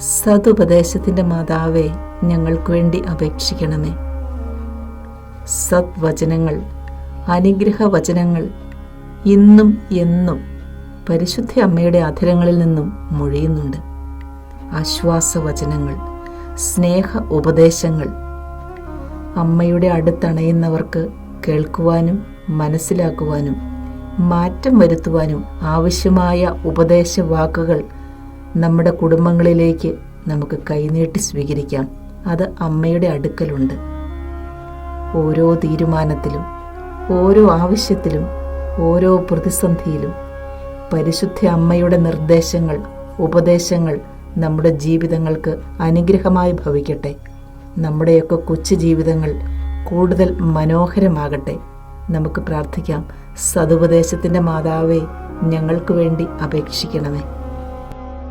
സതുപദേശത്തിന്റെ മാതാവേ ഞങ്ങൾക്ക് വേണ്ടി അപേക്ഷിക്കണമേ. സദ്വചനങ്ങൾ അനുഗ്രഹ വചനങ്ങൾ ഇന്നും എന്നും പരിശുദ്ധ അമ്മയുടെ അധരങ്ങളിൽ നിന്നും മൊഴിയുന്നുണ്ട്. ആശ്വാസവചനങ്ങൾ സ്നേഹ ഉപദേശങ്ങൾ അമ്മയുടെ അടുത്തണയുന്നവർക്ക് കേൾക്കുവാനും മനസ്സിലാക്കുവാനും മാറ്റം വരുത്തുവാനും ആവശ്യമായ ഉപദേശവാക്കുകൾ നമ്മുടെ കുടുംബങ്ങളിലേക്ക് നമുക്ക് കൈനീട്ടി സ്വീകരിക്കാം. അത് അമ്മയുടെ അടുക്കലുണ്ട്. ഓരോ തീരുമാനത്തിലും ഓരോ ആവശ്യത്തിലും ഓരോ പ്രതിസന്ധിയിലും പരിശുദ്ധ അമ്മയുടെ നിർദ്ദേശങ്ങൾ ഉപദേശങ്ങൾ നമ്മുടെ ജീവിതങ്ങൾക്ക് അനുഗ്രഹമായി ഭവിക്കട്ടെ. നമ്മുടെയൊക്കെ കൊച്ചു ജീവിതങ്ങൾ കൂടുതൽ മനോഹരമാകട്ടെ. നമുക്ക് പ്രാർത്ഥിക്കാം. സതുപദേശത്തിന്റെ മാതാവേ ഞങ്ങൾക്ക് വേണ്ടി അപേക്ഷിക്കണമേ.